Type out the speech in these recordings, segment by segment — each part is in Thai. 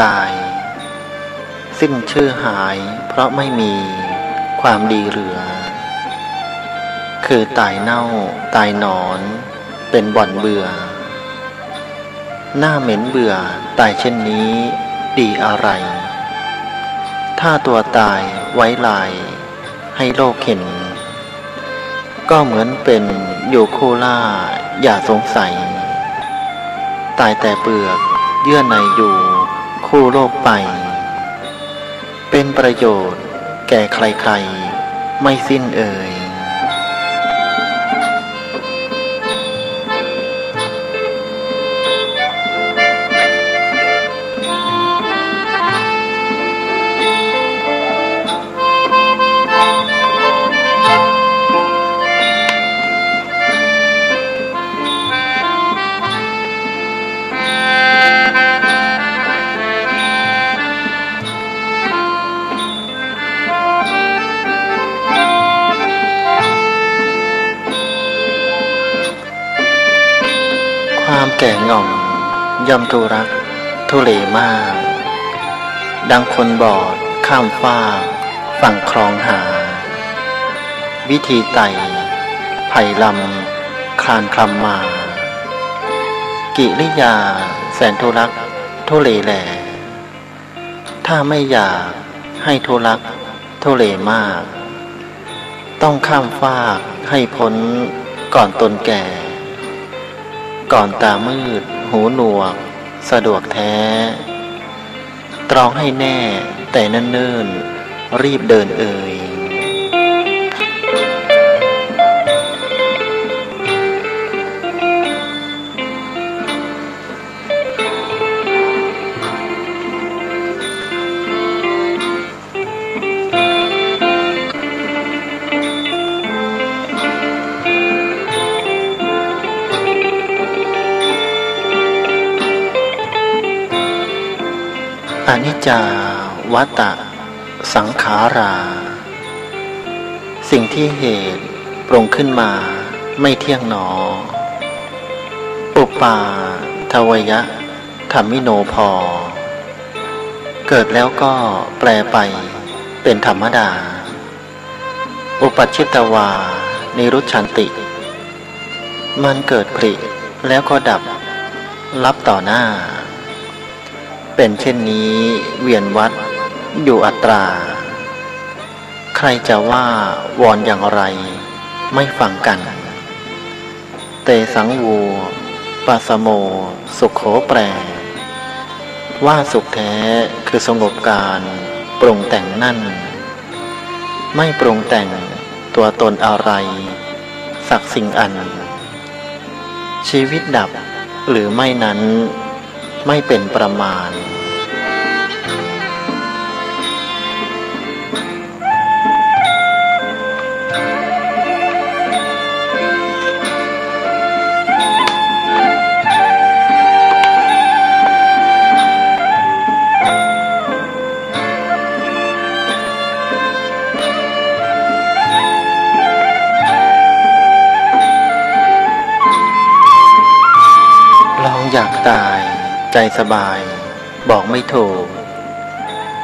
ตาย สิ้นชื่อหายเพราะไม่มีความดีเหลือ คือตายเน่าตายนอน เป็นบ่อนเบื่อ หน้าเหม็นเบื่อตายเช่นนี้ดีอะไร ถ้าตัวตายไว้ลายให้โลกเห็น ก็เหมือนเป็นอยู่คู่ล่าอย่าสงสัย ตายแต่เปลือกเยื่อในอยู่ คู่โลกไป เป็นประโยชน์แก่ใครๆ ไม่สิ้นเอ่ย ย่อมทุรัก ทุเลมาก ดังคนบอด ข้ามฟ้าฝั่งคลองหา วิธีไต่ไผ่ลำคลานคลำมา กิริยา แสนทุรัก ทุเลแหลถ้าไม่อยากให้ทุรัก ทุเลมาก ต้องข้ามฟากให้พ้นก่อนตนแก่ ก่อนตามืดหูหนวก สะดวกแท้ ตรองให้แน่ แต่นั่นเนิ่น รีบเดินเอ่ย อนิจจาวัตะ สังขารา สิ่งที่เหตุปรุงขึ้นมาไม่เที่ยงหนอ อุปาทวยะธรรมิโนพอ เกิดแล้วก็แปลไปเป็นธรรมดา อุปัชชิตวา นิรุชันติ มันเกิดผลิแล้วก็ดับ รับต่อหน้า เป็นเช่นนี้เวียนวัดอยู่อัตรา ใครจะว่าวอนอย่างไรไม่ฟังกัน เตสังวูปัสโม สุขโขแปร ว่าสุขแท้คือสงบการปรุงแต่งนั่น ไม่ปรุงแต่งตัวตนอะไร สักสิ่งอัน ชีวิตดับหรือไม่นั้น ไม่เป็นประมาณลองอยากตาย ใจสบาย บอกไม่ถูก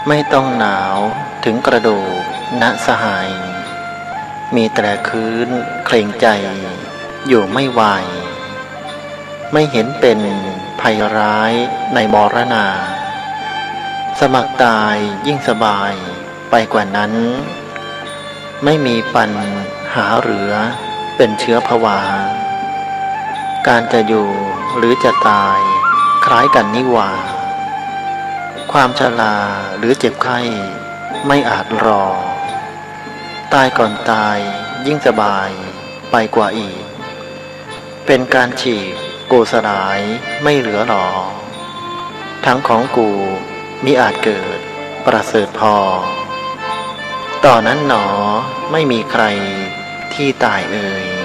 ไม่ต้องหนาวถึงกระดูกณสหาย มีแต่คืนเคร่งใจ อยู่ไม่ไหวไม่เห็นเป็นภัยร้ายในมรณา สมัครตายยิ่งสบายไปกว่านั้น ไม่มีปัญหาเหลือเป็นเชื้อภวา การจะอยู่หรือจะตาย ล้ายกันนิว่าความชราหรือเจ็บไข้ไม่อาจรอ ตายก่อนตายยิ่งสบายไปกว่าอีก เป็นการฉีกกูสลายไม่เหลือหรอทั้งของกูมิอาจเกิดประเสริฐพอ ต่อนนั้นหนอไม่มีใครที่ตายเอ่ย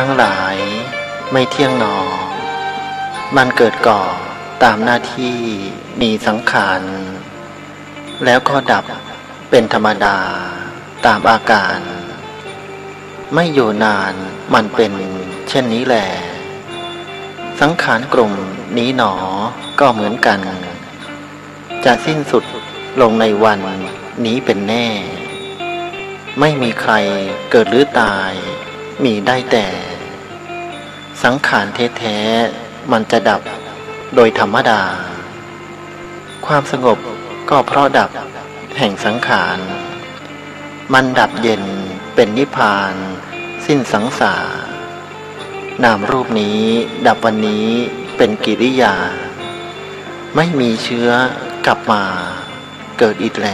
ทั้งหลายไม่เที่ยงหนอ มันเกิดก่อตามหน้าที่มีสังขาร แล้วก็ดับเป็นธรรมดาตามอาการ ไม่อยู่นานมันเป็นเช่นนี้แหละสังขารกลุ่มนี้หนอก็เหมือนกัน จะสิ้นสุดลงในวันนี้เป็นแน่ ไม่มีใครเกิดหรือตาย มีได้แต่ สังขารแท้ๆมันจะดับโดยธรรมดา ความสงบก็เพราะดับแห่งสังขาร มันดับเย็นเป็นนิพพาน สิ้นสังสารนามรูปนี้ดับวันนี้เป็นกิริยา ไม่มีเชื้อกลับมาเกิดอีกแล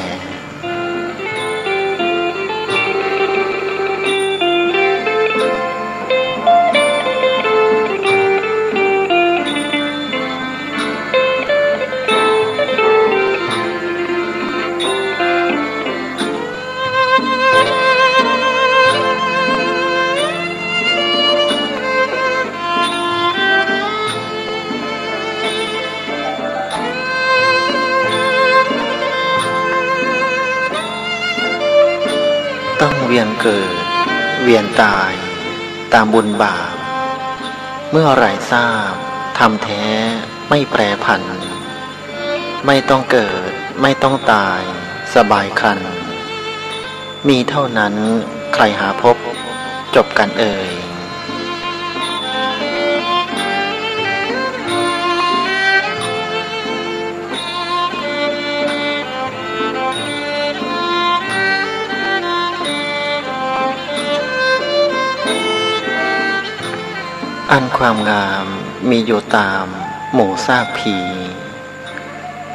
ต้องเวียนเกิด เวียนตาย ตามบุญบาป เมื่อไรทราบทำแท้ไม่แปรผัน ไม่ต้องเกิด ไม่ต้องตาย สบายคัน มีเท่านั้นใครหาพบ จบกันเอ่ย อันความงามมีอยู่ตาม หมู่ซากผี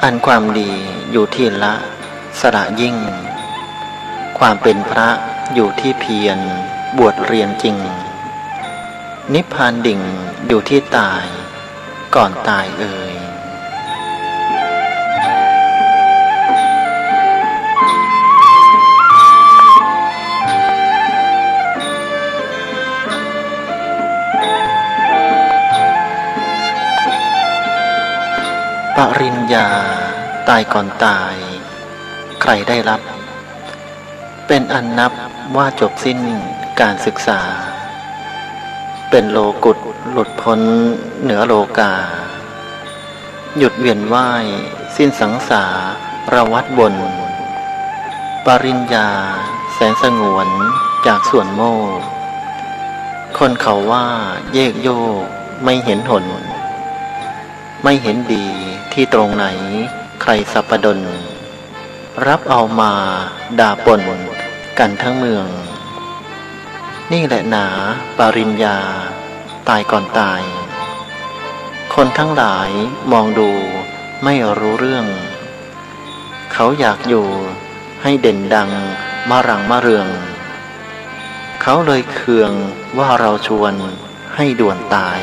อันความดีอยู่ที่ละ สระยิ่ง ความเป็นพระอยู่ที่เพียรบวชเรียนจริง นิพพานดิ่งอยู่ที่ตาย ก่อนตายเอ่ย ปริญญาตายก่อนตาย ใครได้รับ เป็นอันนับว่าจบสิ้นการศึกษา เป็นโลกุตหลุดพ้นเหนือโลกา หยุดเวียนว่ายสิ้นสังสาระวัดบน ปริญญาแสนสงวนจากส่วนโมกคนเขาว่าเยกโยกไม่เห็นหน ไม่เห็นดี ที่ตรงไหน ใครสัปดน รับเอามาด่าปนกันทั้งเมือง นี่แหละหนาปริญญา ตายก่อนตาย คนทั้งหลายมองดูไม่รู้เรื่อง เขาอยากอยู่ให้เด่นดังมารังมาเรือง เขาเลยเคืองว่าเราชวนให้ด่วนตาย